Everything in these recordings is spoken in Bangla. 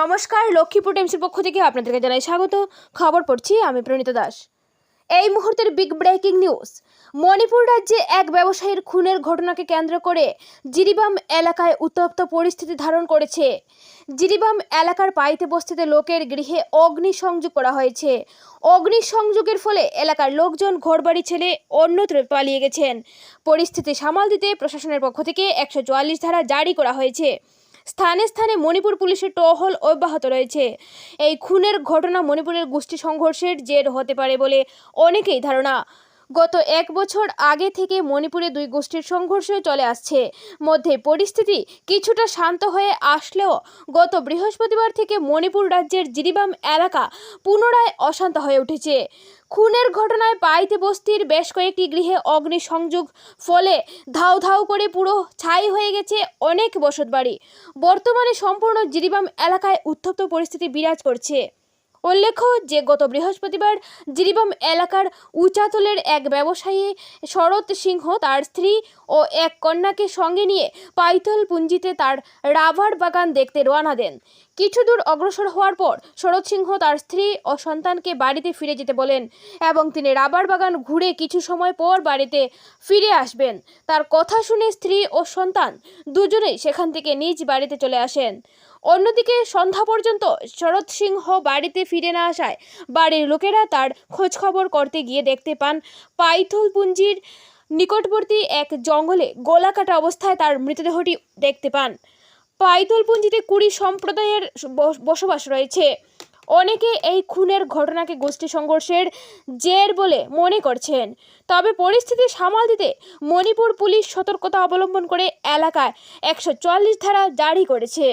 নমস্কার, লক্ষ্মীপুর টাইমসের পক্ষ থেকে আপনাদেরকে জানাই স্বাগত। খবর পড়ছি আমি প্রণীত দাস। এই মুহূর্তের বিগ ব্রেকিং নিউজ। মণিপুর রাজ্যে এক ব্যবসায়ীর খুনের ঘটনাকে কেন্দ্র করে জিরিবাম এলাকায় উত্তপ্ত পরিস্থিতি ধারণ করেছে। জিরিবাম এলাকার পাইতে বস্তিতে লোকের গৃহে অগ্নিসংযোগ করা হয়েছে। অগ্নিসংযোগের ফলে এলাকার লোকজন, ঘরবাড়ি ছেড়ে অন্যত্র পালিয়ে গেছেন। পরিস্থিতি সামাল দিতে প্রশাসনের পক্ষ থেকে একশো চুয়াল্লিশ ধারা জারি করা হয়েছে। স্থানে স্থানে মণিপুর পুলিশের টহল অব্যাহত রয়েছে। এই খুনের ঘটনা মণিপুরের গোষ্ঠী সংঘর্ষের জের হতে পারে বলে অনেকেই ধারণা। গত এক বছর আগে থেকে মণিপুরে দুই গোষ্ঠীর সংঘর্ষ চলে আসছে। মধ্যে পরিস্থিতি কিছুটা শান্ত হয়ে আসলেও গত বৃহস্পতিবার থেকে মণিপুর রাজ্যের জিরিবাম এলাকা পুনরায় অশান্ত হয়ে উঠেছে। খুনের ঘটনায় পাইতে বস্তির বেশ কয়েকটি গৃহে অগ্নিসংযোগ ফলে ধাউ ধাউ করে পুরো ছাই হয়ে গেছে অনেক বসতবাড়ি। বর্তমানে সম্পূর্ণ জিরিবাম এলাকায় উত্তপ্ত পরিস্থিতি বিরাজ করছে। উল্লেখ্য যে, গত বৃহস্পতিবার জিরিবাম এলাকার উচাতলের এক ব্যবসায়ী শরৎ সিংহ তার স্ত্রী ও এক কন্যাকে সঙ্গে নিয়ে পাইথল পুঞ্জিতে তার রাবার বাগান দেখতে রওনা দেন। কিছু দূর অগ্রসর হওয়ার পর শরৎ সিংহ তার স্ত্রী ও সন্তানকে বাড়িতে ফিরে যেতে বলেন এবং তিনি রাবার বাগান ঘুরে কিছু সময় পর বাড়িতে ফিরে আসবেন। তার কথা শুনে স্ত্রী ও সন্তান দুজনেই সেখান থেকে নিজ বাড়িতে চলে আসেন। অন্যদিকে সন্ধ্যা পর্যন্ত শরৎ সিংহ বাড়িতে ফিরে না আসায় বাড়ির লোকেরা তার খোঁজখবর করতে গিয়ে দেখতে পান পাইথল পুঞ্জির নিকটবর্তী এক জঙ্গলে গোলাকাটা অবস্থায় তার মৃতদেহটি দেখতে পান। পাইতলপুঞ্জিতে কুড়ি সম্প্রদায়ের বসবাস রয়েছে। অনেকে এই খুনের ঘটনাকে গোষ্ঠী সংঘর্ষের জের বলে মনে করছেন। তবে পরিস্থিতি সামাল দিতে মণিপুর পুলিশ সতর্কতা অবলম্বন করে এলাকায় একশো চুয়াল্লিশ ধারা জারি করেছে।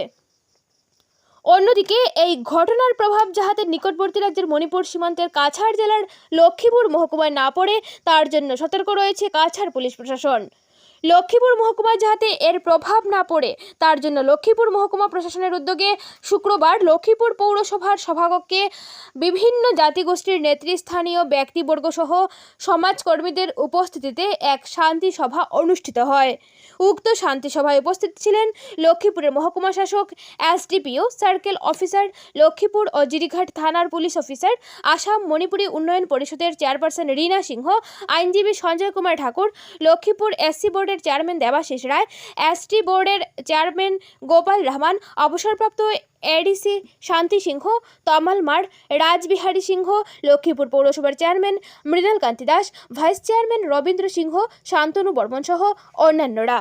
অন্যদিকে এই ঘটনার প্রভাব যাহাতে নিকটবর্তী রাজ্যের মণিপুর সীমান্তের কাছাড় জেলার লক্ষ্মীপুর মহকুমায় না পড়ে, তার জন্য সতর্ক রয়েছে কাছাড় পুলিশ প্রশাসন। লক্ষ্মীপুর মহকুমায় যাতে এর প্রভাব না পড়ে, তার জন্য লক্ষ্মীপুর মহকুমা প্রশাসনের উদ্যোগে শুক্রবার লক্ষ্মীপুর পৌরসভার সভাকক্ষে বিভিন্ন জাতিগোষ্ঠীর নেতৃস্থানীয় ব্যক্তিবর্গ সহ সমাজকর্মীদের উপস্থিতিতে এক শান্তি সভা অনুষ্ঠিত হয়। উক্ত শান্তি সভায় উপস্থিত ছিলেন লক্ষ্মীপুরের মহকুমা শাসক, এসডিপিও, সার্কেল অফিসার, লক্ষ্মীপুর ও জিরিঘাট থানার পুলিশ অফিসার, আসাম মণিপুরী উন্নয়ন পরিষদের চেয়ারপারসন রীনা সিংহ, আইনজীবী সঞ্জয় কুমার ঠাকুর, লক্ষ্মীপুর এসসি বোর্ডের চেয়ারম্যান দেবাশিস রায়, এসটি বোর্ডের চেয়ারম্যান গোপাল রহমান, অবসরপ্রাপ্ত এডিসি শান্তি সিংহ, তমাল মার রাজবিহারী সিংহ, লক্ষ্মীপুর পৌরসভার chairman Mrinal Kanti Das, vice chairman Rabindra Singha, Shantanu Barman সহ অন্যান্যরা।